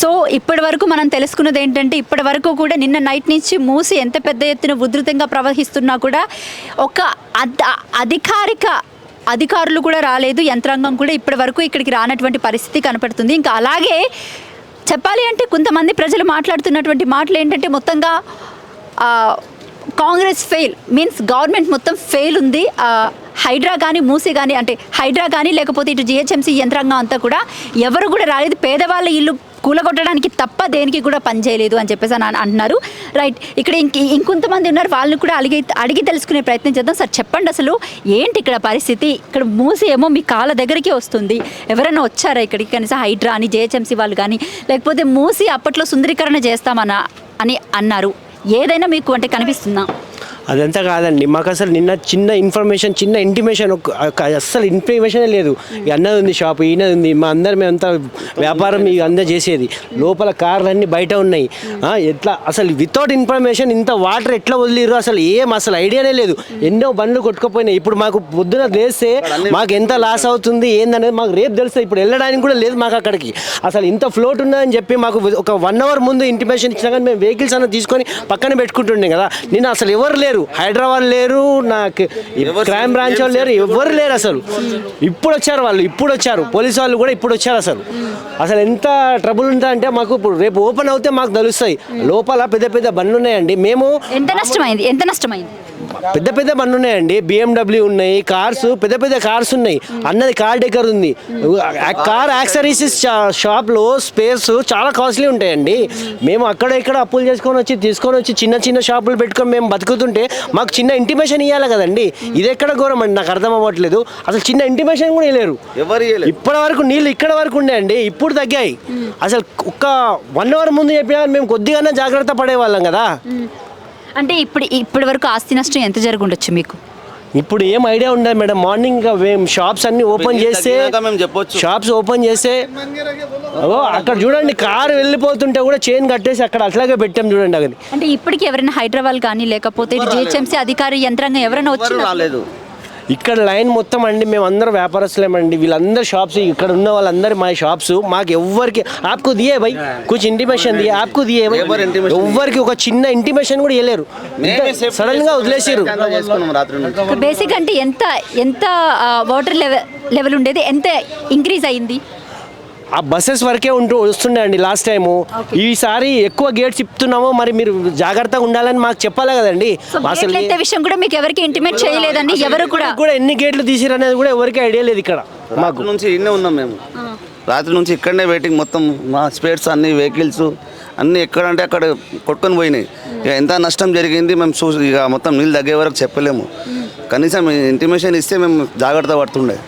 So ఇప్పటి వరకు మనం తెలుసుకున్నది ఏంటంటే ఇప్పటి వరకు కూడా నిన్న నైట్ నుంచి మూసి ఎంత పెద్ద ఎత్తున ఉధృతంగా ప్రవహిస్తున్నా కూడా ఒక అధికారిక అధికారులు కూడా రాలేదు. యంత్రాంగం కూడా ఇప్పటి వరకు ఇక్కడికి రానటువంటి పరిస్థితి కనపడుతుంది. ఇంకా అలాగే చెప్పాలి అంటే కొంతమంది ప్రజలు మాట్లాడుతున్నటువంటి మాటలు ఏంటంటే మొత్తంగా కాంగ్రెస్ ఫెయిల్ మీన్స్ గవర్నమెంట్ మొత్తం ఫెయిల్ ఉంది. హైడ్రా కానీ మూసి కానీ అంటే హైడ్రా కానీ లేకపోతే ఇటు జిహెచ్ఎంసీ యంత్రాంగం అంతా కూడా ఎవరు కూడా రాలేదు. పేదవాళ్ళ ఇల్లు కూలగొట్టడానికి తప్ప దేనికి కూడా పనిచేయలేదు అని చెప్పేసి అని అంటున్నారు. రైట్ ఇక్కడ ఇంక ఇంకొంతమంది ఉన్నారు వాళ్ళని కూడా అడిగి అడిగి తెలుసుకునే ప్రయత్నం చేద్దాం. సార్ చెప్పండి అసలు ఏంటి ఇక్కడ పరిస్థితి? ఇక్కడ మూసి ఏమో మీ కాళ్ళ దగ్గరికి వస్తుంది. ఎవరైనా వచ్చారా ఇక్కడికి? కనీసం హైడ్రా అని జేహెచ్ఎంసీ వాళ్ళు కానీ లేకపోతే మూసి అప్పట్లో సుందరీకరణ చేస్తామన్నా అని అన్నారు. ఏదైనా మీకు అంటే కనిపిస్తుందా? అదంతా కాదండి. మాకు అసలు నిన్న చిన్న ఇన్ఫర్మేషన్ చిన్న ఇంటిమేషన్ అస్సలు ఇన్ఫర్మేషనే లేదు. ఈ అన్నది ఉంది షాప్ ఈయనది ఉంది. మా అందరం మేమంతా వ్యాపారం ఈ అందరు చేసేది. లోపల కార్లు అన్నీ బయట ఉన్నాయి. ఎట్లా? అసలు వితౌట్ ఇన్ఫర్మేషన్ ఇంత వాటర్ ఎట్లా వదిలేరు అసలు ఏం? అసలు ఐడియానే లేదు. ఎన్నో బండ్లు కొట్టుకుపోయినాయి. ఇప్పుడు మాకు పొద్దున లేస్తే మాకు ఎంత లాస్ అవుతుంది ఏందనేది మాకు రేపు తెలుస్తుంది. ఇప్పుడు వెళ్ళడానికి కూడా లేదు మాకు అక్కడికి. అసలు ఇంత ఫ్లోట్ ఉన్నదని చెప్పి మాకు ఒక వన్ అవర్ ముందు ఇంటిమేషన్ ఇచ్చినా కానీ మేము వెహికల్స్ అన్న తీసుకొని పక్కన పెట్టుకుంటుండే కదా. నేను అసలు ఎవరు లేరు. హైదరాబాద్ లేరు నాకు క్రైమ్ బ్రాంచ్ వాళ్ళు లేరు ఎవరు లేరు అసలు. ఇప్పుడు వచ్చారు వాళ్ళు ఇప్పుడు వచ్చారు. పోలీసు వాళ్ళు కూడా ఇప్పుడు వచ్చారు అసలు. అసలు ఎంత ట్రబుల్ ఉంటుందంటే అంటే మాకు ఇప్పుడు రేపు ఓపెన్ అవుతే మాకు తెలుస్తాయి. లోపల పెద్ద పెద్ద బండ్లు ఉన్నాయండి. మేము ఎంత నష్టమైంది? ఎంత నష్టమైంది? పెద్ద పెద్ద బండ్లు ఉన్నాయండి. బిఎండబ్ల్యూ ఉన్నాయి కార్స్ పెద్ద పెద్ద కార్స్ ఉన్నాయి. అన్నది కార్ డెకర్ ఉంది. కార్ యాక్సరీస్ షాప్లో స్పేస్ చాలా కాస్ట్లీ ఉంటాయండి. మేము అక్కడ ఇక్కడ అప్పులు చేసుకొని వచ్చి తీసుకొని వచ్చి చిన్న చిన్న షాపులు పెట్టుకొని మేము బతుకుతుంటే మాకు చిన్న ఇంటిమేషన్ ఇవ్వాలి కదండి. ఇది ఎక్కడ ఘోరం అండి? నాకు అర్థం అవ్వట్లేదు. అసలు చిన్న ఇంటిమేషన్ కూడా ఇవ్వలేరు ఎవరు. ఇప్పటి వరకు నీళ్ళు ఇక్కడ వరకు ఉండే ఇప్పుడు తగ్గాయి. అసలు ఒక్క వన్ అవర్ ముందు చెప్పినా మేము కొద్దిగానే జాగ్రత్త పడేవాళ్ళం కదా. అంటే ఇప్పుడు ఇప్పటి వరకు ఆస్తి నష్టం ఎంత జరిగి ఉండొచ్చు మీకు? ఇప్పుడు ఏం ఐడియా ఉండదు మేడం? మార్నింగ్ మేము షాప్స్ అన్ని ఓపెన్ చేస్తే తగ్గినాక మేము చెప్పొచ్చు. షాప్స్ ఓపెన్ చేస్తే అక్కడ చూడండి కారు వెళ్ళిపోతుంటే కూడా చైన్ కట్టేసి అక్కడ అట్లాగే పెట్టాం చూడండి అది అంటే ఇప్పటికి ఎవరైనా హైదరాబాద్ కానీ లేకపోతే జిహెచ్ఎంసీ అధికారి యంత్రాంగం ఎవరైనా ఎవరు వచ్చి రాలేదు. ఇక్కడ లైన్ మొత్తం అండి మేము అందరం వ్యాపారస్తులేమండి. వీళ్ళందరూ షాప్స్ ఇక్కడ ఉన్న వాళ్ళందరూ మా షాప్స్. మాకు ఎవ్వరికి ఆప్కు దియే భయ్. కొంచెం ఇంటిమేషన్ దియే ఆప్కు దియే భయ్. ఎవ్వరికి ఒక చిన్న ఇంటిమేషన్ కూడా ఇవ్వలేరు safety సడన్గా వదిలేసారు బేసిక్ అంటే ఎంత ఎంత వాటర్ లెవెల్ లెవెల్ ఉండేది? ఎంత ఇంక్రీజ్ అయింది? ఆ బస్సెస్ వరకే ఉంటూ వస్తుండే అండి లాస్ట్ టైము ఈసారి ఎక్కువ గేట్స్ ఇస్తున్నాము మరి మీరు జాగ్రత్తగా ఉండాలని మాకు చెప్పాలి కదండి? అసలు విషయం కూడా మీకు ఎవరికి ఇంటిమేట్ చేయలేదండి ఎవరు కూడా. కూడా ఎన్ని గేట్లు తీసిరు అనేది కూడా ఎవరికి ఐడియా లేదు ఇక్కడ మాకు. రాత్రి నుంచి ఇన్నే ఉన్నాం మేము. రాత్రి నుంచి ఇక్కడనే వెయిటింగ్ మొత్తం మా స్పేర్స్ అన్ని వెహికల్స్ అన్ని ఎక్కడంటే అక్కడ కొట్టుకొని పోయినాయి. ఇక ఎంత నష్టం జరిగింది మేము చూసి ఇక మొత్తం నీళ్ళు తగ్గే వరకు చెప్పలేము. కనీసం ఇంటిమేషన్ ఇస్తే మేము జాగ్రత్త పడుతుండే.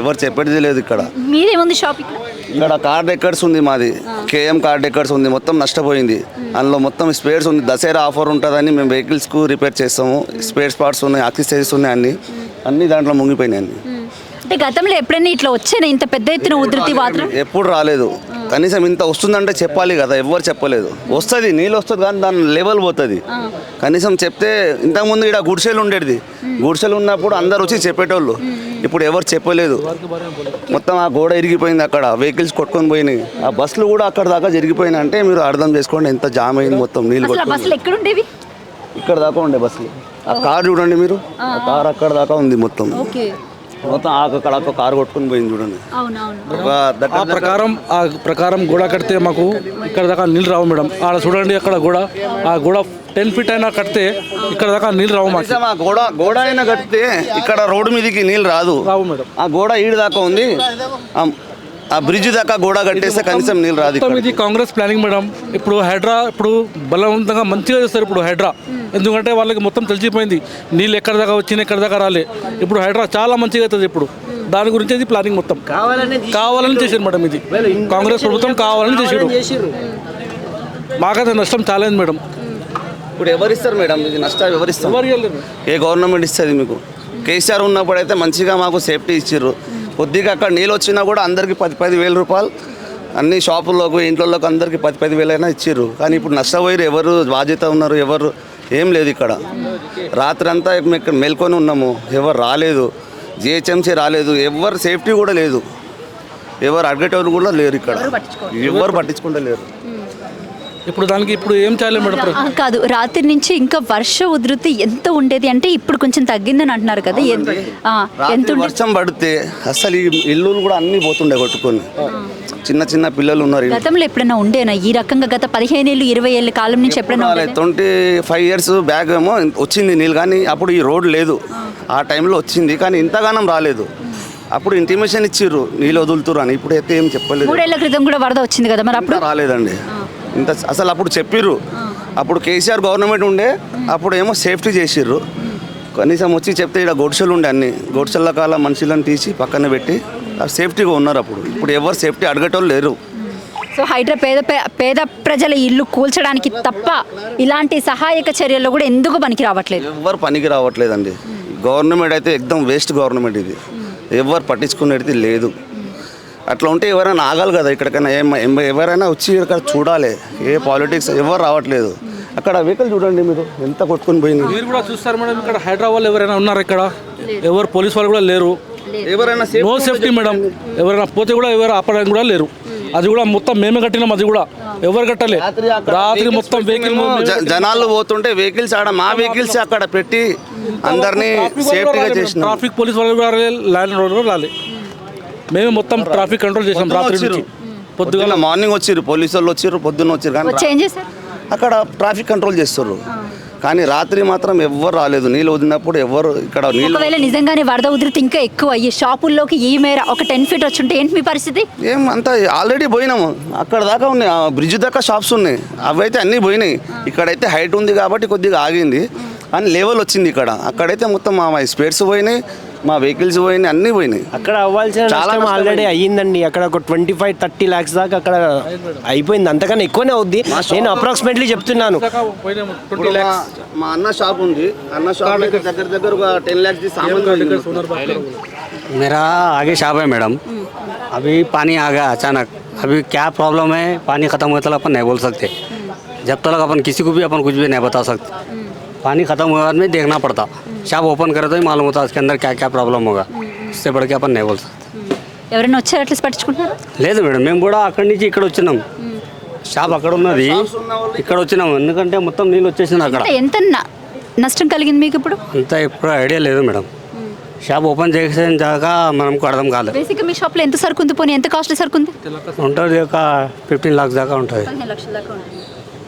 ఎవరు చెప్పేది లేదు ఇక్కడ. మీదేముంది షాప్ ఇక్కడ? ఇక్కడ కార్ డెక్కర్స్ ఉంది మాది. కేఎం కార్ డెక్కర్స్ ఉంది. మొత్తం నష్టపోయింది. అందులో మొత్తం స్పేర్స్ ఉంది. దసరా ఆఫర్ ఉంటుందని మేము వెహికల్స్కు రిపేర్ చేస్తాము. స్పేర్ స్పాట్స్ ఉన్నాయి యాక్సెసరీస్ ఉన్నాయి అన్ని. అన్ని దాంట్లో మునిగిపోయినాయి అన్ని. అంటే గతంలో ఎప్పుడైనా ఇట్లా వచ్చాను? ఇంత పెద్ద ఎత్తున ఉధృతి మాత్రం ఎప్పుడు రాలేదు. కనీసం ఇంత వస్తుందంటే చెప్పాలి కదా ఎవ్వరు చెప్పలేదు. వస్తుంది నీళ్ళు వస్తుంది కానీ దాని లెవెల్ పోతుంది. కనీసం చెప్తే ఇంతకుముందు ఇక్కడ గుడిసెలు ఉండేది గుడిసెలు ఉన్నప్పుడు అందరు వచ్చి చెప్పేటోళ్ళు. ఇప్పుడు ఎవరు చెప్పలేదు. మొత్తం ఆ గోడ ఇరిగిపోయింది అక్కడ వెహికల్స్ కొట్టుకొని పోయినాయి. ఆ బస్సులు కూడా అక్కడ దాకా జరిగిపోయినాయి అంటే మీరు అర్థం చేసుకోండి ఎంత జామ్ అయింది మొత్తం నీళ్ళు కొట్టుకొని. ఇక్కడ దాకా ఉండే బస్సులు. ఆ కార్ చూడండి మీరు. ఆ కార్ అక్కడ దాకా ఉంది మొత్తం. ఓకే. మొత్తం ఆ అక్కడ ఒక కార్ కొట్టుకొని పోయింది చూడండి. ఆ ప్రకారం ఆ ప్రకారం గోడ కడితే మాకు ఇక్కడ దాకా నీళ్ళు రావు మేడం. ఆడ చూడండి అక్కడ గోడ. ఆ గోడ టెన్ ఫీట్ అయినా కడితే ఇక్కడ దాకా నీళ్ళు రావు కనీసం ఆ గోడ గోడ అయినా కడితే ఇక్కడ రోడ్డు మీదకి నీళ్ళు రాదు. రావు మేడం. ఆ గోడ ఈడు దాకా ఉంది. ఆ- బ్రిడ్జ్ దాకా గోడ కట్టేస్తే కనీసం నీళ్ళు రాదు ఇది కాంగ్రెస్ ప్లానింగ్ మేడం. ఇప్పుడు హైడ్రా ఇప్పుడు బలవంతంగా మంచిగా చేస్తారు ఇప్పుడు హైడ్రా. ఎందుకంటే వాళ్ళకి మొత్తం తెలిసిపోయింది. నీళ్ళు ఎక్కడ దాకా వచ్చినాయి ఎక్కడ దాకా రాలే. ఇప్పుడు హైడ్రా చాలా మంచిగా అవుతుంది ఇప్పుడు. దాని గురించి ఇది ప్లానింగ్ మొత్తం. కావాలనే చేశారు మేడం ఇది. కాంగ్రెస్ ప్రభుత్వం కావాలని చేసారు చేసిర్రు మాకైతే నష్టం చాలా మేడం. ఇప్పుడు ఎవరు ఇస్తారు మేడం? ఇది నష్టాలు ఎవరు ఇస్తారు ఎవరు ఇవ్వలేరు. ఏ గవర్నమెంట్ ఇస్తుంది మీకు? కేసీఆర్ ఉన్నప్పుడైతే మంచిగా మాకు సేఫ్టీ ఇచ్చిర్రు. కొద్దిగా అక్కడ నీళ్ళు వచ్చినా కూడా అందరికి పది పది వేల రూపాయలు. అన్ని షాపుల్లోకి ఇంట్లోకి అందరికి పది పది వేలైనా ఇచ్చిర్రు. కానీ ఇప్పుడు నష్టపోయారు ఎవరు బాధ్యత ఉన్నారు ఎవరు ఏం లేదు ఇక్కడ. రాత్రి అంతా ఇక్కడ మేల్కొని ఉన్నాము. ఎవరు రాలేదు. జిహెచ్ఎంసీ రాలేదు. ఎవరు సేఫ్టీ కూడా లేదు. ఎవరు అడిగేటోళ్ళు కూడా లేరు ఇక్కడ. ఎవరు పట్టించుకుంటలేరు. ఇప్పుడు దానికి ఇప్పుడు ఏం చేయాలి మేడం కాదు రాత్రి నుంచి ఇంకా వర్ష ఉధృతి ఎంత ఉండేది అంటే ఇప్పుడు కొంచెం తగ్గిందని అంటున్నారు కదా ఎంత వర్షం పడితే అసలు ఈ ఇల్లు కూడా అన్ని పోతుండే కొట్టుకొని. చిన్న చిన్న పిల్లలు ఉన్నారు గతంలో ఎప్పుడైనా ఉండేనా? ఈ రకంగా గత పదిహేను ఏళ్ళు ఇరవై ఏళ్ళ కాలం నుంచి ఎప్పుడైనా? ట్వంటీ ఫైవ్ ఇయర్స్ బ్యాక్ ఏమో వచ్చింది నీళ్ళు కానీ అప్పుడు ఈ రోడ్ లేదు. ఆ టైంలో వచ్చింది కానీ ఇంతగానం రాలేదు. అప్పుడు ఇంటిమేషన్ ఇచ్చిర్రు నీళ్ళు వదులుతురు అని. ఇప్పుడు అయితే ఏం చెప్పలేదు. మూడేళ్ళ క్రితం కూడా వరద వచ్చింది కదా మరి అప్పుడు? రాలేదండి. ఇంత అసలు అప్పుడు చెప్పిర్రు. అప్పుడు కేసీఆర్ గవర్నమెంట్ ఉండే అప్పుడు ఏమో సేఫ్టీ చేసిర్రు. కనీసం వచ్చి చెప్తే ఇక్కడ గొడ్సలు ఉండే అన్ని. గొడ్సల కాల మనుషులను తీసి పక్కన పెట్టి సేఫ్టీగా ఉన్నారు అప్పుడు. ఇప్పుడు ఎవరు సేఫ్టీ అడిగేటోళ్ళు లేరు. సో హైడ్రా పేద పేద ప్రజల ఇల్లు కూల్చడానికి తప్ప ఇలాంటి సహాయక చర్యల్లో కూడా ఎందుకు పనికి రావట్లేదు? ఎవరు పనికి రావట్లేదండి. గవర్నమెంట్ అయితే ఎక్దం వేస్ట్ గవర్నమెంట్ ఇది. ఎవరు పట్టించుకునేది లేదు. అట్లా ఉంటే ఎవరైనా ఆగాలి కదా ఇక్కడికైనా. ఏం ఎవరైనా వచ్చి ఇక్కడ చూడాలి. ఏ పాలిటిక్స్ ఎవరు రావట్లేదు. అక్కడ వెహికల్ చూడండి మీరు ఎంత కొట్టుకొని పోయింది. మీరు కూడా చూస్తారు మేడం ఇక్కడ హైదరాబాద్ ఎవరైనా ఉన్నారు ఇక్కడ? ఎవరు పోలీస్ వాళ్ళు కూడా లేరు. ఎవరైనా నో సేఫ్టీ మేడం ఎవరైనా పోతే కూడా ఎవరు ఆపడానికి కూడా లేరు. అది కూడా మొత్తం మేమే కట్టినాం అది కూడా. ఎవరు కట్టలే. రాత్రి మొత్తం వెహికల్ జనాలు పోతుంటే వెహికల్స్ ఆడ మా వెహికల్స్ అక్కడ పెట్టి అందరినీ సేఫ్టీగా చేసినాం. ట్రాఫిక్ పోలీస్ వాళ్ళు కూడా రాలే ల్యాండ్ రోడ్ కూడా రాలే. మేమే మొత్తం ట్రాఫిక్ కంట్రోల్ చేసాం రాత్రి నుంచి. పొద్దుగా పొద్దుగల మార్నింగ్ వచ్చిర్రు పోలీసు వాళ్ళు వచ్చిర్రు పొద్దున్న వచ్చిర్రు కానీ అక్కడ ట్రాఫిక్ కంట్రోల్ చేస్తారు కానీ రాత్రి మాత్రం ఎవ్వరు రాలేదు. నీళ్ళు వదిలినప్పుడు ఎవరు ఇక్కడ నీళ్ళు ఒకవేళ నిజంగానే వరద ఉధృతి ఇంకా ఎక్కువ అయ్యి షాపుల్లోకి ఈ మేర ఒక టెన్ ఫీట్ వచ్చి ఉంటే ఏంటి మీ పరిస్థితి? ఏం అంత ఆల్రెడీ పోయినాము. అక్కడ దాకా ఉన్నాయి. ఆ బ్రిడ్జ్ దాకా షాప్స్ ఉన్నాయి. అవైతే అన్నీ పోయినాయి. ఇక్కడైతే హైట్ ఉంది కాబట్టి కొద్దిగా ఆగింది. అని లెవెల్ వచ్చింది ఇక్కడ. అక్కడైతే మొత్తం మా స్పేర్స్ పోయినాయి. మా వెహికల్స్ పోయినాయి అన్నీ పోయినాయి అక్కడ అవ్వాల్సిన చాలా నష్టం నష్టం ఆల్రెడీ అయ్యిందండి అక్కడ ఒక ట్వంటీ ఫైవ్ థర్టీ ల్యాక్స్ దాకా అక్కడ అయిపోయింది అంతకన్నా ఎక్కువనే అవుద్ది నేను అప్రాక్సిమేట్లీ చెప్తున్నాను ఇప్పుడు మా- మా అన్న షాప్ ఉంది అన్న షాప్ దగ్గర దగ్గర ఒక టెన్ ల్యాక్స్ సామాన్ मेरा आगे शॉप है मैडम अभी पानी आ गया अचानक अभी क्या प्रॉब्लम है पानी ख़त्म हुआ तक अपन नहीं बोल सकते जब तक अपन किसी को भी अपन कुछ भी नहीं बता सकते पानी ख़त्म हुआ बाद में देखना पड़ता शॉप ओपन करे तो ही मालूम होता उसके अंदर क्या क्या प्रॉब्लम होगा उससे बढ़ के अपन नहीं बोल सकते ఎవరైనా వచ్చారు అట్లా పట్టించుకుంటున్నారు లేదు మేడం మేము కూడా అక్కడి నుంచి ఇక్కడ వచ్చినాం షాప్ అక్కడ ఉన్నది ఇక్కడ వచ్చినాం ఎందుకంటే మొత్తం నీళ్ళు వచ్చేసింది అక్కడ ఎంత న- నష్టం కలిగింది మీకు ఇప్పుడు అంతా ఇప్పుడు ఐడియా లేదు మేడం షాప్ ఓపెన్ చేసిన దాకా మనకు అర్థం కాలేదు బేసిక్గా మీ షాప్లో ఎంత సరుకు ఉంది పోనీ ఎంత కాస్ట్లీ సరుకు ఉంది ఉంటుంది ఒక ఫిఫ్టీన్ లాక్స్ దాకా ఉంటుంది పదిహేను లక్షల దాకా ఉంటుంది